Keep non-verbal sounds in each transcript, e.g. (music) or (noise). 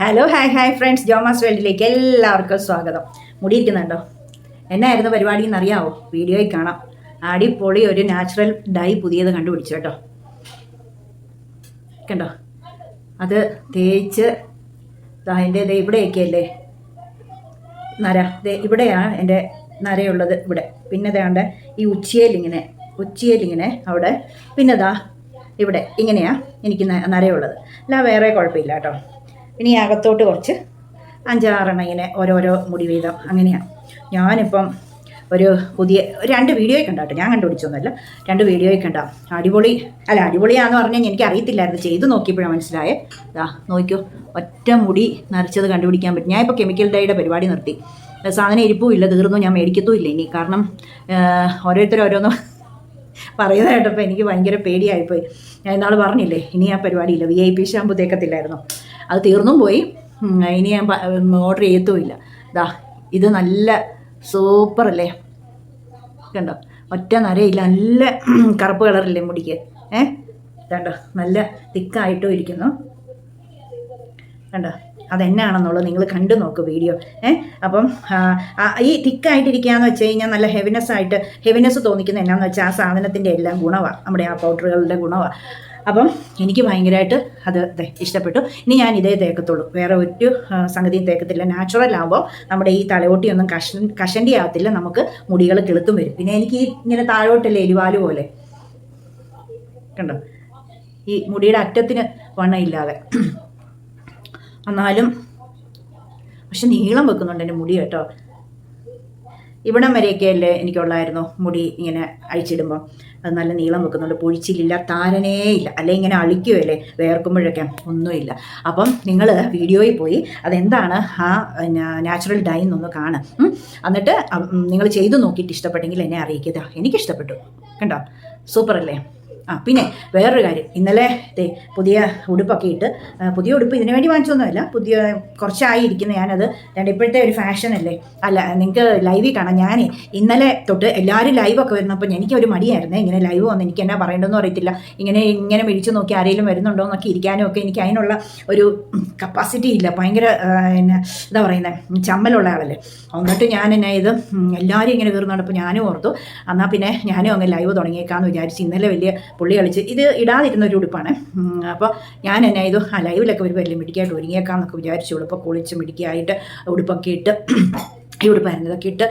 Hello hi hi friends Jomas വേൾഡിലേക്ക് എല്ലാവർക്കും സ്വാഗതം. മുടിയിരിക്കുന്നുണ്ടോ? എന്നായിരുന്നു പരിപാടി എന്നറിയാവോ? വീഡിയോയിൽ കാണാം. അടിപൊളി ഒരു നാച്ചുറൽ ഡൈ പുതിയത് കണ്ടുപിടിച്ചു കേട്ടോ. കണ്ടോ? അത് തേച്ച് അതിന്റെ ഇത് ഇവിടെയൊക്കെ അല്ലേ? നര. ഇവിടെയാണ് എന്റെ നരയുള്ളത് ഇവിടെ. പിന്നെ ഇതാണ്ട് ഈ ഉച്ചയിലിങ്ങനെ ഉച്ചയിലിങ്ങനെ അവിടെ. പിന്നെ ദാ ഇവിടെ ഇങ്ങനെയാണ് എനിക്ക് നരയുള്ളത്. അല്ല വേറെ കുഴപ്പമില്ല കേട്ടോ. ഇനി അകത്തോട്ട് കുറച്ച് അഞ്ചാറെണ്ണം ഇങ്ങനെ ഓരോരോ മുടി വീതം അങ്ങനെയാണ് ഞാനിപ്പം ഒരു പുതിയ രണ്ട് വീഡിയോയിൽ കണ്ട കേട്ടോ ഞാൻ കണ്ടുപിടിച്ചൊന്നുമല്ല. രണ്ട് വീഡിയോയിൽ ഉണ്ടാവും അടിപൊളി അല്ല അടിപൊളിയാന്ന് പറഞ്ഞാൽ എനിക്ക് അറിയത്തില്ലായിരുന്നു. ചെയ്ത് നോക്കിയപ്പോഴാണ് മനസ്സിലായേ. ദാ നോക്കിയോ ഒറ്റ മുടി നരച്ചത് കണ്ടുപിടിക്കാൻ പറ്റും. ഞാൻ ഇപ്പോൾ കെമിക്കൽ ഡൈയുടെ പരിപാടി നിർത്തി. സാധനം ഇരിപ്പും ഇല്ല തീർന്നു. ഞാൻ മേടിക്കത്തും ഇല്ല ഇനി. കാരണം ഓരോരുത്തർ ഓരോന്നും പറയുന്ന കേട്ടപ്പോൾ എനിക്ക് ഭയങ്കര പേടിയായിപ്പോയി. ഞാൻ ഇന്നാൾ പറഞ്ഞില്ലേ ഇനി ആ പരിപാടിയില്ല. വി ഐ പി ഷാമ്പു തേക്കത്തില്ലായിരുന്നു. അത് തീർന്നും പോയി. ഇനി ഞാൻ ഓർഡർ ചെയ്യത്തുമില്ല. ദാ ഇത് നല്ല സൂപ്പർ അല്ലേ? കണ്ടോ? ഒറ്റ നരയില്ല നല്ല (clears throat) കറുപ്പ് കളറില്ലേ മുടിക്ക്. ഏ? കണ്ടോ? നല്ല തിക്കായിട്ടും ഇരിക്കുന്നു. കണ്ടോ? അതെന്നാണെന്നുള്ളത് നിങ്ങൾ കണ്ടു നോക്ക് വീഡിയോ. ഏ? അപ്പം ഈ തിക്കായിട്ടിരിക്കുകയെന്ന് വെച്ച് കഴിഞ്ഞാൽ നല്ല ഹെവിനെസ് ആയിട്ട് ഹെവിനെസ് തോന്നിക്കുന്ന എന്നാന്ന് വെച്ചാൽ ആ സാധനത്തിന്റെ എല്ലാം ഗുണമാണ് നമ്മുടെ ആ പൗഡറുകളുടെ ഗുണമാണ് അപ്പം എനിക്ക് ഭയങ്കരമായിട്ട് അത് ഇഷ്ടപ്പെട്ടു. ഇനി ഞാൻ ഇതേ തേക്കത്തുള്ളൂ. വേറെ ഒരു സംഗതിയും തേക്കത്തില്ല. നാച്ചുറൽ ആകുമ്പോൾ നമ്മുടെ ഈ തലയോട്ടിയൊന്നും കഷൻ കഷണ്ടി ആകത്തില്ല നമുക്ക് മുടികൾ കിളുത്തും വരും. പിന്നെ എനിക്ക് ഇങ്ങനെ താഴോട്ടല്ലേ എലിവാൽ പോലെ? കണ്ടോ? ഈ മുടിയുടെ അറ്റത്തിന് വണ്ണയില്ലാതെ (clears throat) എന്നാലും പക്ഷെ നീളം വെക്കുന്നുണ്ട് എന്റെ മുടി കേട്ടോ. ഇവിടം വരെയൊക്കെ അല്ലേ എനിക്കുള്ളായിരുന്നു മുടി ഇങ്ങനെ അഴിച്ചിടുമ്പോൾ അത് നല്ല നീളം വെക്കുന്നുണ്ട് പൊഴിച്ചിലില്ല താരനേ ഇല്ല. അല്ലെ ഇങ്ങനെ അളിക്കുമല്ലേ വേർക്കുമ്പോഴൊക്കെ ഒന്നുമില്ല. അപ്പം നിങ്ങൾ വീഡിയോയിൽ പോയി അതെന്താണ് ആ നാച്ചുറൽ ഡൈ എന്നൊന്ന് കാണും. എന്നിട്ട് നിങ്ങൾ ചെയ്തു നോക്കിയിട്ട് ഇഷ്ടപ്പെട്ടെങ്കിൽ എന്നെ അറിയിക്കുക. എനിക്കിഷ്ടപ്പെട്ടു. കണ്ടോ? സൂപ്പർ അല്ലേ ആ പിന്നെ വേറൊരു കാര്യം. ഇന്നലെ ദേ പുതിയ ഉടുപ്പൊക്കെ ഇട്ട് പുതിയ ഉടുപ്പ് ഇതിനു വേണ്ടി വാങ്ങിച്ചൊന്നുമല്ല പുതിയ കുറച്ചായി ഇരിക്കുന്ന ഞാനത്. രണ്ട് ഇപ്പോഴത്തെ ഒരു ഫാഷൻ അല്ലേ? നിങ്ങൾക്ക് ലൈവിൽ കാണാം. ഞാൻ ഇന്നലെ തൊട്ട് എല്ലാവരും ലൈവൊക്കെ വരുന്നപ്പോൾ എനിക്ക് ഒരു മടിയായിരുന്നേ. ഇങ്ങനെ ലൈവ് വന്ന് എനിക്ക് എന്നാ പറയേണ്ടതെന്ന് അറിയത്തില്ല. ഇങ്ങനെ ഇങ്ങനെ വിളിച്ചു നോക്കി ആരെങ്കിലും വരുന്നുണ്ടോ എന്നൊക്കെ ഇരിക്കാനും ഒക്കെ എനിക്ക് അതിനുള്ള ഒരു കപ്പാസിറ്റി ഇല്ല. ഭയങ്കര എന്നാ എന്താ പറയുന്നത് ചമ്മലുള്ള ആളല്ലേ. എന്നിട്ട് ഞാൻ എന്നെ ഇത് എല്ലാവരും ഇങ്ങനെ കയറുന്നുണ്ടപ്പോൾ ഞാനും ഓർത്തു. എന്നാൽ പിന്നെ ഞാനും അങ്ങ് ലൈവ് തുടങ്ങിയേക്കാമെന്ന് വിചാരിച്ച് ഇന്നലെ വലിയ പുള്ളി കളിച്ച് ഇത് ഇടാതിരുന്ന ഒരു ഉടുപ്പാണ്. അപ്പോൾ ഞാൻ എന്നെ ഇത് ലൈവിലൊക്കെ ഒരു വലിയ മിടിക്കായിട്ട് ഒരുങ്ങിയേക്കാമെന്നൊക്കെ വിചാരിച്ചു ഉടുപ്പൊക്കെ കുളിച്ച് മിടിക്കായിട്ട് ഉടുപ്പൊക്കെ ഇട്ട് ഈ ഉടുപ്പായിരുന്നു. ഇതൊക്കെ ഇട്ട്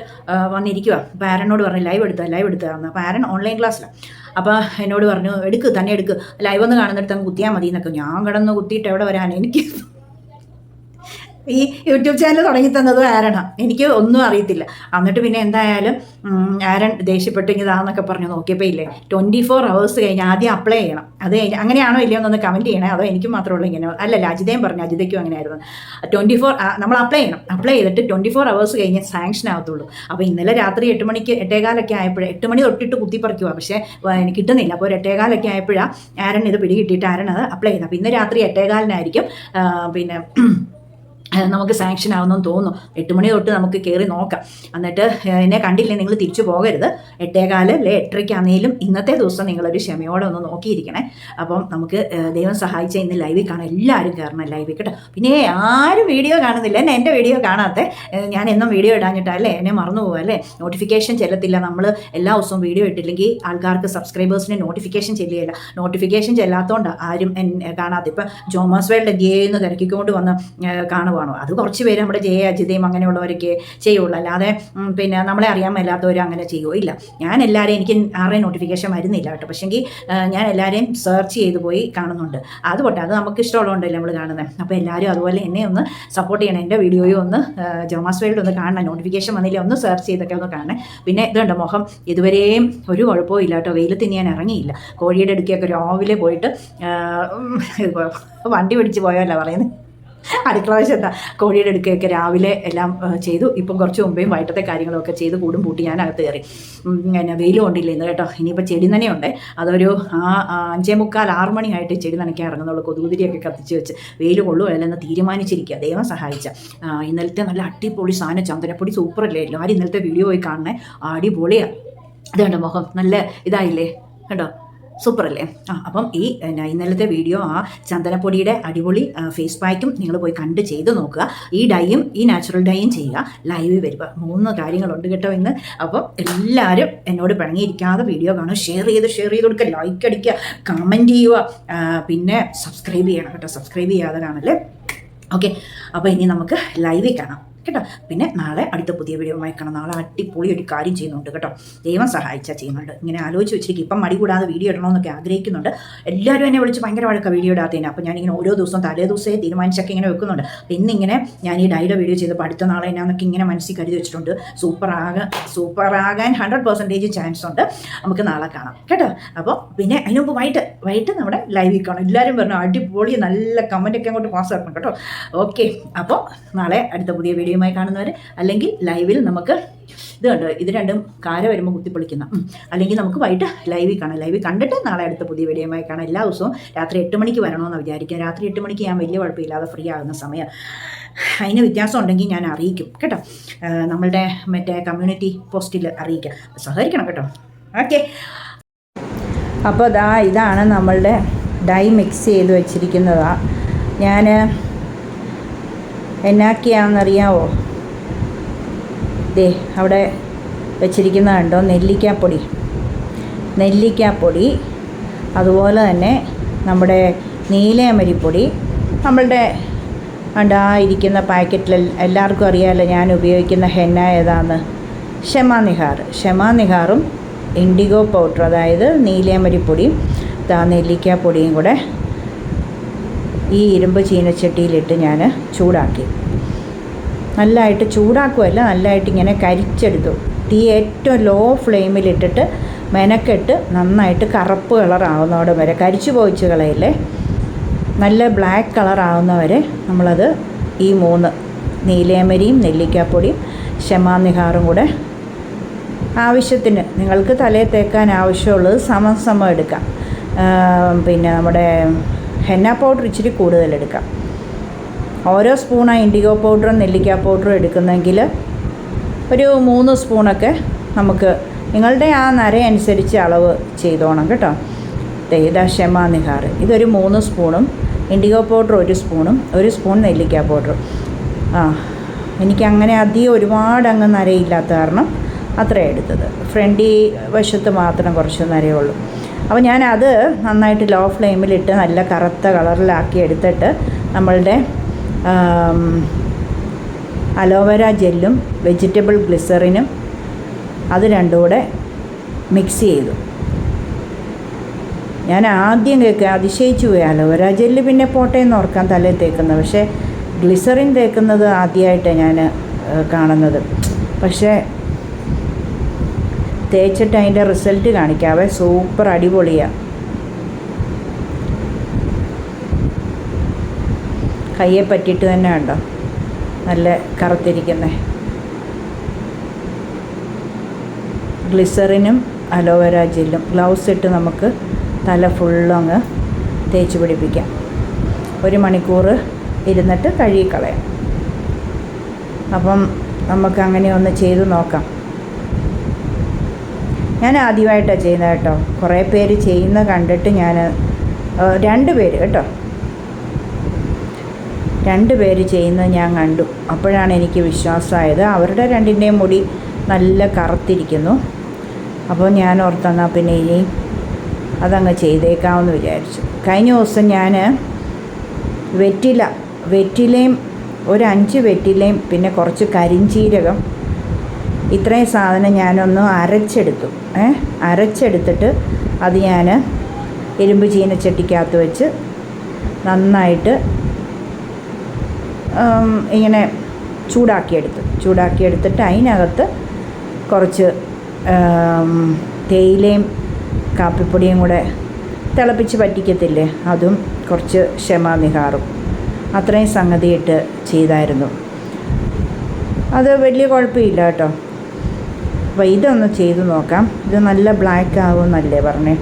വന്നിരിക്കുക പാരനോട് പറഞ്ഞു ലൈവ് എടുത്താൽ ലൈവ് എടുത്താന്ന് പാരൻ ഓൺലൈൻ ക്ലാസ്സിലാണ് അപ്പോൾ എന്നോട് പറഞ്ഞു എടുക്ക് തന്നെ എടുക്ക്. ലൈവ് ഒന്ന് കാണുന്നിടത്ത് അങ്ങ് കുത്തിയാൽ മതി എന്നൊക്കെ. ഞാൻ കിടന്ന് കുത്തിയിട്ട് എവിടെ വരാൻ എനിക്ക് ഈ യൂട്യൂബ് ചാനൽ തുടങ്ങി തന്നത് ആരണ? എനിക്ക് ഒന്നും അറിയത്തില്ല. എന്നിട്ട് പിന്നെ എന്തായാലും ആരൻ ദേഷ്യപ്പെട്ട് ഇതാന്നൊക്കെ പറഞ്ഞു നോക്കിയപ്പോൾ ഇല്ലേ ട്വന്റി ഫോർ അവേഴ്സ് കഴിഞ്ഞ് ആദ്യം അപ്ലൈ ചെയ്യണം. അത് കഴിഞ്ഞ് അങ്ങനെയാണോ ഇല്ലയോ എന്നൊന്ന് കമന്റ് ചെയ്യണേ. അതോ എനിക്ക് മാത്രമുള്ള ഇങ്ങനെ അല്ലല്ല അജിതയും പറഞ്ഞു അജിതയ്ക്കും അങ്ങനെയായിരുന്നു. ട്വന്റി ഫോർ നമ്മൾ അപ്ലൈ ചെയ്യണം. അപ്ലൈ ചെയ്തിട്ട് ട്വന്റി ഫോർ അവേഴ്സ് കഴിഞ്ഞ് സാങ്ഷൻ ആകത്തുള്ളൂ. അപ്പോൾ ഇന്നലെ രാത്രി എട്ട് മണിക്ക് എട്ടേകാലൊക്കെ ആയപ്പോഴേ എട്ട് മണി തൊട്ടിട്ട് കുത്തിപ്പറിക്കുക പക്ഷേ എനിക്ക് കിട്ടുന്നില്ല. അപ്പോൾ ഒരു എട്ടേകാലൊക്കെ ആയപ്പോഴാണ് ആരൻ ഇത് പിടികിട്ടിയിട്ട് ആരൻ അത് അപ്ലൈ ചെയ്തത് അപ്പോൾ ഇന്ന് രാത്രി എട്ടേകാലിനായിരിക്കും. പിന്നെ നമുക്ക് സാങ്ഷൻ ആവുന്നെന്ന് തോന്നുന്നു. എട്ട് മണി തൊട്ട് നമുക്ക് കയറി നോക്കാം. എന്നിട്ട് എന്നെ കണ്ടില്ലേ നിങ്ങൾ തിരിച്ചു പോകരുത്. എട്ടേകാൽ അല്ലെ എട്ടരയ്ക്കാണെങ്കിലും ഇന്നത്തെ ദിവസം നിങ്ങളൊരു ക്ഷമയോടെ ഒന്ന് നോക്കിയിരിക്കണേ. അപ്പം നമുക്ക് ദൈവം സഹായിച്ച ഇന്ന് ലൈവിൽ കാണാം. എല്ലാവരും കയറണം ലൈവിൽ കേട്ടോ. പിന്നെ ആരും വീഡിയോ കാണുന്നില്ല. എന്നെ എന്റെ വീഡിയോ കാണാത്ത. ഞാൻ എന്നും വീഡിയോ ഇടാഞ്ഞിട്ടല്ലേ എന്നെ മറന്നു പോകുക അല്ലേ? നോട്ടിഫിക്കേഷൻ ചെല്ലത്തില്ല. നമ്മൾ എല്ലാ ദിവസവും വീഡിയോ ഇട്ടില്ലെങ്കിൽ ആൾക്കാർക്ക് സബ്സ്ക്രൈബേഴ്സിന് നോട്ടിഫിക്കേഷൻ ചെല്ലുകയില്ല. നോട്ടിഫിക്കേഷൻ ചെല്ലാത്തതുകൊണ്ട് ആരും കാണാത്ത. കാണാതെ ഇപ്പം ജോമാസ് വേൾഡ് എന്ന് തിരക്കിക്കൊണ്ട് വന്ന് ഏഹ് കാണുവാണോ അത് കുറച്ച് പേര് നമ്മുടെ ജയ അജിതയും അങ്ങനെയുള്ളവരൊക്കെ ചെയ്യുള്ളൂ. അല്ലാതെ പിന്നെ നമ്മളെ അറിയാൻ മേലാത്തവർ അങ്ങനെ ചെയ്യുമോ ഇല്ല. ഞാൻ എല്ലാവരെയും എനിക്ക് ആരുടെ നോട്ടിഫിക്കേഷൻ വരുന്നില്ല കേട്ടോ. പക്ഷെങ്കിൽ ഞാൻ എല്ലാവരെയും സെർച്ച് ചെയ്ത് പോയി കാണുന്നുണ്ട്. അത് പോട്ടെ. അത് നമുക്ക് ഇഷ്ടമുള്ളതുകൊണ്ടല്ലേ നമ്മൾ കാണുന്നത് അപ്പോൾ എല്ലാവരും അതുപോലെ എന്നെ ഒന്ന് സപ്പോർട്ട് ചെയ്യണം. എന്റെ വീഡിയോയും ഒന്ന് ജോമാസ് വേൾഡ് ഒന്ന് കാണണം. നോട്ടിഫിക്കേഷൻ വന്നില്ല ഒന്ന് സെർച്ച് ചെയ്തൊക്കെ ഒന്ന് കാണണം. പിന്നെ ഇതുണ്ട് മുഖം ഇതുവരെയും ഒരു കുഴപ്പവും ഇല്ല കേട്ടോ. വെയിലത്ത് ഞാൻ ഇറങ്ങിയില്ല. കോഴിയുടെ അടുക്കിയൊക്കെ രാവിലെ പോയിട്ട് വണ്ടി പിടിച്ച് പോയല്ല പറയുന്നത് അടുക്കള എന്താ കോഴിയുടെ അടുക്കയൊക്കെ രാവിലെ എല്ലാം ചെയ്തു. ഇപ്പം കുറച്ച് മുമ്പേയും വൈകിട്ടത്തെ കാര്യങ്ങളൊക്കെ ചെയ്ത് കൂടും പൂട്ടി ഞാൻ അകത്ത് കയറി പിന്നെ വെയിലും കൊണ്ടില്ല ഇന്ന് കേട്ടോ. ഇനിയിപ്പോൾ ചെടി നനയുണ്ട്. അതൊരു ആ അഞ്ചേ മുക്കാൽ ആറ് മണിയായിട്ട് ചെടി നനയ്ക്കാൻ ഇറങ്ങുന്നുള്ളൂ. കൊതുകുതിരിയൊക്കെ കത്തിച്ച് വെച്ച് വെയിൽ കൊള്ളുമോ അല്ലെന്ന് തീരുമാനിച്ചിരിക്കുക. ദൈവം സഹായിച്ച. ഇന്നലത്തെ നല്ല അടിപൊളി സാധനം. ചന്ദനപ്പൊടി സൂപ്പറല്ലേ? എല്ലാവരും ഇന്നലത്തെ വീഡിയോ പോയി കാണണേ. അടിപൊളിയാണ് ഇതുണ്ട് മുഖം. നല്ല ഇതായില്ലേ? കണ്ടോ? സൂപ്പർ അല്ലേ ആ അപ്പം ഈ ഇന്നലത്തെ വീഡിയോ ആ ചന്ദനപ്പൊടിയുടെ അടിപൊളി ഫേസ് പാക്കും നിങ്ങൾ പോയി കണ്ട് ചെയ്ത് നോക്കുക. ഈ ഡൈയും ഈ നാച്ചുറൽ ഡൈയും ചെയ്യുക. ലൈവ് വരിക. മൂന്ന് കാര്യങ്ങളുണ്ട് കേട്ടോ ഇന്ന്. അപ്പോൾ എല്ലാവരും എന്നോട് പിണങ്ങിയിരിക്കാതെ വീഡിയോ കാണുക. ഷെയർ ചെയ്ത് ഷെയർ ചെയ്ത് കൊടുക്കുക. ലൈക്ക് അടിക്കുക. കമന്റ് ചെയ്യുക. പിന്നെ സബ്സ്ക്രൈബ് ചെയ്യണം കേട്ടോ. സബ്സ്ക്രൈബ് ചെയ്യാതെ കാണല്ലേ? ഓക്കെ അപ്പോൾ ഇനി നമുക്ക് ലൈവിൽ കാണാം. കേട്ടോ? പിന്നെ നാളെ അടുത്ത പുതിയ വീഡിയോ വായിക്കണം നാളെ അടിപൊളി ഒരു കാര്യം ചെയ്യുന്നുണ്ട് കേട്ടോ. ദൈവം സഹായിച്ചാൽ ചെയ്യുന്നുണ്ട്. ഇങ്ങനെ ആലോചിച്ച് വെച്ചിരിക്കും. ഇപ്പം മടി കൂടാതെ വീഡിയോ ഇടണമെന്നൊക്കെ ആഗ്രഹിക്കുന്നുണ്ട്. എല്ലാവരും എന്നെ വിളിച്ച് ഭയങ്കര വഴക്ക വീഡിയോ ഇടാത്തതിന്. അപ്പോൾ ഞാനിങ്ങനെ ഓരോ ദിവസവും തലേ ദിവസമേ തീരുമാനിച്ചൊക്കെ ഇങ്ങനെ വെക്കുന്നുണ്ട്. പിന്നെ ഇന്നിങ്ങനെ ഞാൻ ഈ ഡൈയുടെ വീഡിയോ ചെയ്തപ്പോൾ അടുത്ത നാളെ എന്നൊക്കെ ഇങ്ങനെ മനസ്സിൽ കരുതി വെച്ചിട്ടുണ്ട്. സൂപ്പർ ആകാൻ ഹൺഡ്രഡ് പെർസെന്റേജ് ചാൻസ് ഉണ്ട്. നമുക്ക് നാളെ കാണാം. കേട്ടോ? അപ്പോൾ പിന്നെ അതിന് മുമ്പ് വൈകിട്ട് വൈകിട്ട് നമ്മുടെ ലൈവിൽ കാണും. എല്ലാവരും പറഞ്ഞു അടിപൊളി നല്ല കമന്റ് ഒക്കെ അങ്ങോട്ട് പാസ് ആക്കണം കേട്ടോ. ഓക്കെ അപ്പോൾ നാളെ അടുത്ത പുതിയ വീഡിയോയുമായി കാണുന്നവർ അല്ലെങ്കിൽ ലൈവിൽ നമുക്ക് ഇത് കണ്ടോ ഇത് രണ്ടും കാര വരുമ്പോൾ കുത്തിപ്പൊളിക്കുന്ന. അല്ലെങ്കിൽ നമുക്ക് വൈകിട്ട് ലൈവിൽ കാണാം. ലൈവിൽ കണ്ടിട്ട് നാളെ അടുത്ത പുതിയ വീഡിയോയുമായി കാണാം. എല്ലാ ദിവസവും രാത്രി എട്ട് മണിക്ക് വരണമെന്ന് വിചാരിക്കുക. രാത്രി എട്ട് മണിക്ക് ഞാൻ വലിയ കുഴപ്പമില്ലാതെ ഫ്രീ ആകുന്ന സമയം. അതിന് വ്യത്യാസം ഉണ്ടെങ്കിൽ ഞാൻ അറിയിക്കും കേട്ടോ. നമ്മളുടെ മറ്റേ കമ്മ്യൂണിറ്റി പോസ്റ്റിൽ അറിയിക്കാം. സഹകരിക്കണം കേട്ടോ. ഓക്കെ അപ്പോൾ ദാ ഇതാണ് നമ്മളുടെ ഡൈ മിക്സ് ചെയ്ത് വെച്ചിരിക്കുന്നതാണ് ഞാൻ എന്നാക്കിയാണെന്നറിയാവോ ദേ അവിടെ വെച്ചിരിക്കുന്ന കണ്ടോ? നെല്ലിക്കാപ്പൊടി. നെല്ലിക്കാപ്പൊടി അതുപോലെ തന്നെ നമ്മുടെ നീലയമരിപ്പൊടി നമ്മളുടെ ഉണ്ട് ആ ഇരിക്കുന്ന പാക്കറ്റിൽ എല്ലാവർക്കും അറിയാമല്ലോ ഞാൻ ഉപയോഗിക്കുന്ന ഹെന്ന ഏതാന്ന്. ഷമാനിഹാർ. നിഹാർ ഷെമാ നിഹാറും ഇൻഡിഗോ പൗഡർ അതായത് നീലയമരിപ്പൊടിയും നെല്ലിക്കാപ്പൊടിയും കൂടെ ഈ ഇരുമ്പ് ചീനച്ചട്ടിയിലിട്ട് ഞാൻ ചൂടാക്കി. നല്ലതായിട്ട് ചൂടാക്കുമല്ല നല്ലതായിട്ട് ഇങ്ങനെ കരിച്ചെടുത്തു. തീ ഏറ്റവും ലോ ഫ്ലെയിമിലിട്ടിട്ട് മെനക്കെട്ട് നന്നായിട്ട് കറുപ്പ് കളറാവുന്നവിടെ വരെ കരിച്ചു പോയിച്ച് കളയില്ലേ? നല്ല ബ്ലാക്ക് കളറാവുന്നവരെ നമ്മളത് ഈ മൂന്ന് നീലേമരിയും നെല്ലിക്കാപ്പൊടിയും ശമാനിഹാറും കൂടെ ആവശ്യത്തിന് നിങ്ങൾക്ക് തലയിൽ തേക്കാൻ ആവശ്യമുള്ളത് സമം സമം എടുക്കാം. പിന്നെ നമ്മുടെ ഹെന്ന പൗഡർ ഇച്ചിരി കൂടുതൽ എടുക്കാം. ഓരോ സ്പൂണായി ഇൻഡിഗോ പൗഡറും നെല്ലിക്ക പൗഡറും എടുക്കുന്നെങ്കിൽ ഒരു മൂന്ന് സ്പൂണൊക്കെ നമുക്ക് നിങ്ങളുടെ ആ നര അനുസരിച്ച് അളവ് ചെയ്തോണം കേട്ടോ. ഷെമ നിഹാർ. ഇതൊരു മൂന്ന് സ്പൂണും ഇൻഡിഗോ പൗഡർ ഒരു സ്പൂണും ഒരു സ്പൂൺ നെല്ലിക്ക പൗഡറും ആ എനിക്ക് അങ്ങനെ അധികം ഒരുപാട് അങ്ങ് നരയില്ലാത്ത കാരണം അത്രയാണ് എടുത്തത്. ഫ്രണ്ടി വശത്ത് മാത്രം കുറച്ച് നരയുള്ളൂ അപ്പോൾ ഞാനത് നന്നായിട്ട് ലോ ഫ്ലെയിമിലിട്ട് നല്ല കറുത്ത കളറിലാക്കി എടുത്തിട്ട് നമ്മളുടെ അലോവേര ജെല്ലും വെജിറ്റബിൾ ഗ്ലിസറിനും അത് രണ്ടും കൂടെ മിക്സ് ചെയ്തു. ഞാൻ ആദ്യം കേൾക്കുക അതിശയിച്ചു പോയി. അലോവേര ജെല്ല് പിന്നെ പോട്ടെ എന്ന് ഓർക്കാൻ തലേ തേക്കുന്നത് പക്ഷേ ഗ്ലിസറിൻ തേക്കുന്നത് ആദ്യമായിട്ടാണ് ഞാൻ കാണുന്നത്. പക്ഷേ തേച്ചിട്ട് അതിന്റെ റിസൾട്ട് കാണിക്കാവേ സൂപ്പർ അടിപൊളിയാണ് കയ്യെ പറ്റിയിട്ട് തന്നെ ഉണ്ടോ നല്ല കറുത്തിരിക്കുന്നേ. ഗ്ലിസറിനും അലോവേര ജെല്ലും ഗ്ലൗസ് ഇട്ട് നമുക്ക് തല ഫുള്ളങ്ങ് തേച്ച് പിടിപ്പിക്കാം. ഒരു മണിക്കൂർ ഇരുന്നിട്ട് കഴുകിക്കളയാം. അപ്പം നമുക്ക് അങ്ങനെ ഒന്ന് ചെയ്ത് നോക്കാം. ഞാൻ ആദ്യമായിട്ടാണ് ചെയ്യുന്നത് കേട്ടോ. കുറേ പേര് ചെയ്യുന്ന കണ്ടിട്ട് ഞാൻ രണ്ട് പേര് കേട്ടോ. രണ്ട് പേര് ചെയ്യുന്നത് ഞാൻ കണ്ടു. അപ്പോഴാണ് എനിക്ക് വിശ്വാസമായത്. അവരുടെ രണ്ടിന്റെയും മുടി നല്ല കറുത്തിരിക്കുന്നു. അപ്പോൾ ഞാൻ ഓർത്തെന്നാൽ പിന്നെ ഇനി അതങ്ങ് ചെയ്തേക്കാമെന്ന് വിചാരിച്ചു. കഴിഞ്ഞ ദിവസം ഞാൻ വെറ്റില വെറ്റിലയും ഒരു അഞ്ച് വെറ്റിലയും പിന്നെ കുറച്ച് കരിഞ്ചീരകം ഇത്രയും സാധനം ഞാനൊന്ന് അരച്ചെടുത്തു. ഏ? അരച്ചെടുത്തിട്ട് അത് ഞാൻ ഇരുമ്പ് ചീനച്ചട്ടിക്കകത്ത് വെച്ച് നന്നായിട്ട് ഇങ്ങനെ ചൂടാക്കിയെടുത്തു. ചൂടാക്കിയെടുത്തിട്ട് അതിനകത്ത് കുറച്ച് തേയിലയും കാപ്പിപ്പൊടിയും കൂടെ തിളപ്പിച്ച് പറ്റിക്കത്തില്ലേ? അതും കുറച്ച് ക്ഷമാനിഹാറും. അത്രയും സംഗതിയിട്ട് ചെയ്തായിരുന്നു. അത് വലിയ കുഴപ്പമില്ല കേട്ടോ. അപ്പോൾ ഇതൊന്ന് ചെയ്തു നോക്കാം. ഇത് നല്ല ബ്ലാക്ക് ആവുമെന്നല്ലേ പറഞ്ഞേ.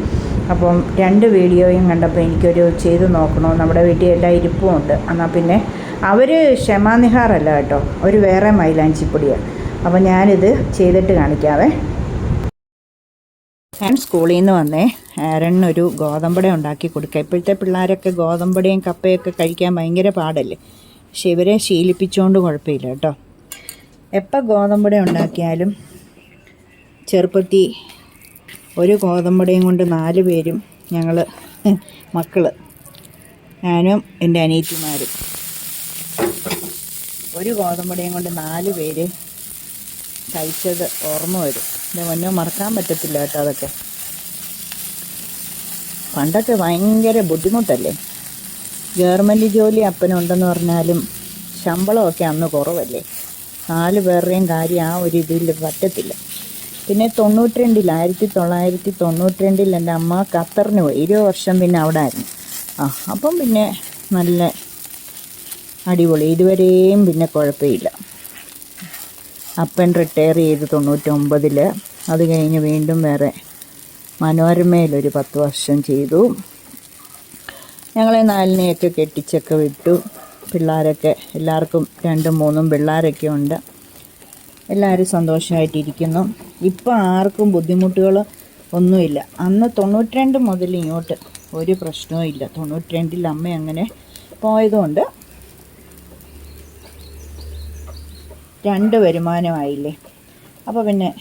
അപ്പം രണ്ട് വീഡിയോയും കണ്ടപ്പോൾ എനിക്കൊരു ചെയ്ത് നോക്കണോ? നമ്മുടെ വീട്ടിൽ എല്ലാ ഇരിപ്പും ഉണ്ട്. എന്നാൽ പിന്നെ അവർ ക്ഷമാനിഹാറല്ല കേട്ടോ. ഒരു വേറെ മൈലാഞ്ചിപ്പൊടിയാണ് അപ്പോൾ ഞാനിത് ചെയ്തിട്ട് കാണിക്കാവേ. ഞാൻ സ്കൂളിൽ നിന്ന് വന്നേ ആരണ്ണൊരു ഗോതമ്പട ഉണ്ടാക്കി കൊടുക്കുക ഇപ്പോഴത്തെ പിള്ളേരൊക്കെ ഗോതമ്പടയും കപ്പയൊക്കെ കഴിക്കാൻ ഭയങ്കര പാടല്ലേ. പക്ഷെ ഇവരെ ശീലിപ്പിച്ചുകൊണ്ട് കുഴപ്പമില്ല കേട്ടോ. എപ്പോൾ ഗോതമ്പട ഉണ്ടാക്കിയാലും ചെറുപ്പത്തി ഒരു ഗോതമ്പടയും കൊണ്ട് നാല് പേരും ഞങ്ങൾ മക്കൾ ഞാനും എന്റെ അനിയത്തിമാരും. ഒരു ഗോതമ്പടയും കൊണ്ട് നാല് പേര് കഴിച്ചത് ഓർമ്മ വരും. എന്റെ മുന്നേ മറക്കാൻ പറ്റത്തില്ല കേട്ടോ അതൊക്കെ. പണ്ടൊക്കെ ഭയങ്കര ബുദ്ധിമുട്ടല്ലേ? ഗവൺമെന്റ് ജോലി അപ്പനുണ്ടെന്ന് പറഞ്ഞാലും ശമ്പളമൊക്കെ അന്ന് കുറവല്ലേ? നാല് പേരുടെയും കാര്യം ആ ഒരു ഇതിൽ പറ്റത്തില്ല. പിന്നെ തൊണ്ണൂറ്റി രണ്ടിൽ ആയിരത്തി തൊള്ളായിരത്തി തൊണ്ണൂറ്റി രണ്ടിൽ എന്റെ അമ്മ ഖത്തറിന് പോയി. ഇരുപത് വർഷം പിന്നെ അവിടെ ആയിരുന്നു. ആ അപ്പം പിന്നെ നല്ല അടിപൊളി. ഇതുവരെയും പിന്നെ കുഴപ്പമില്ല. അപ്പൻ റിട്ടയർ ചെയ്ത് തൊണ്ണൂറ്റൊമ്പതിൽ അത് കഴിഞ്ഞ് വീണ്ടും വേറെ മനോരമയിലൊരു പത്ത് വർഷം ചെയ്തു. ഞങ്ങളെ നാലിനെയൊക്കെ കെട്ടിച്ചൊക്കെ വിട്ടു. പിള്ളേരൊക്കെ എല്ലാവർക്കും രണ്ടും മൂന്നും പിള്ളേരൊക്കെ ഉണ്ട്. എല്ലാവരും സന്തോഷമായിട്ടിരിക്കുന്നു ഇപ്പോൾ ആർക്കും ബുദ്ധിമുട്ടുകൾ ഒന്നുമില്ല. അന്ന് തൊണ്ണൂറ്റി രണ്ട് മുതൽ ഇങ്ങോട്ട് ഒരു പ്രശ്നവും ഇല്ല. തൊണ്ണൂറ്റി രണ്ടിൽ അമ്മ അങ്ങനെ പോയതുകൊണ്ട് രണ്ട് വരുമാനമായില്ലേ? അപ്പോൾ പിന്നെ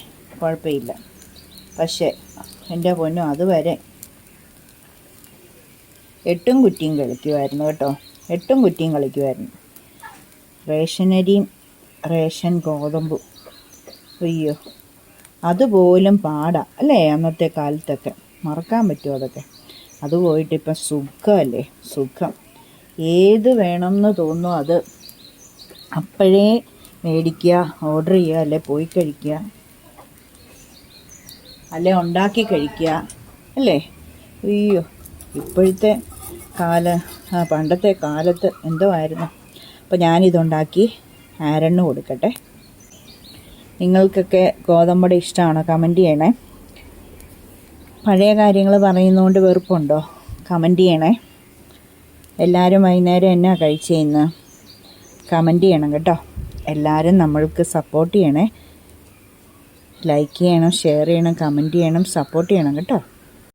കുഴപ്പമില്ല. പക്ഷേ എന്റെ പൊന്നും അതുവരെ എട്ടും കുറ്റിയും കളിക്കുമായിരുന്നു കേട്ടോ. എട്ടും കുറ്റിയും കളിക്കുമായിരുന്നു. റേഷനരിയും റേഷൻ ഗോതമ്പും അയ്യോ അതുപോലും പാടാ അല്ലേ? അന്നത്തെ കാലത്തൊക്കെ. മറക്കാൻ പറ്റുമോ അതൊക്കെ? അത് പോയിട്ട് ഇപ്പം സുഖമല്ലേ? സുഖം. ഏത് വേണമെന്ന് തോന്നുന്നു അത് അപ്പോഴേ മേടിക്കുക ഓർഡർ ചെയ്യുക അല്ലെ? പോയി കഴിക്കുക. അല്ലെ? ഉണ്ടാക്കി കഴിക്കുക അല്ലേ? അയ്യോ ഇപ്പോഴത്തെ കാല പണ്ടത്തെ കാലത്ത് എന്തോ ആയിരുന്നു. അപ്പോൾ ഞാനിതുണ്ടാക്കി ആരണ്ണ് കൊടുക്കട്ടെ. നിങ്ങൾക്കൊക്കെ ഗോതമ്പട ഇഷ്ടമാണോ? കമന്റ് ചെയ്യണേ. പഴയ കാര്യങ്ങൾ പറയുന്നതുകൊണ്ട് വെറുപ്പുണ്ടോ? കമന്റ് ചെയ്യണേ. എല്ലാവരും വൈകുന്നേരം എന്നാ കഴിച്ചേന്ന് കമന്റ് ചെയ്യണം കേട്ടോ. എല്ലാവരും നമ്മൾക്ക് സപ്പോർട്ട് ചെയ്യണേ. ലൈക്ക് ചെയ്യണം ഷെയർ ചെയ്യണം കമന്റ് ചെയ്യണം സപ്പോർട്ട് ചെയ്യണം കേട്ടോ.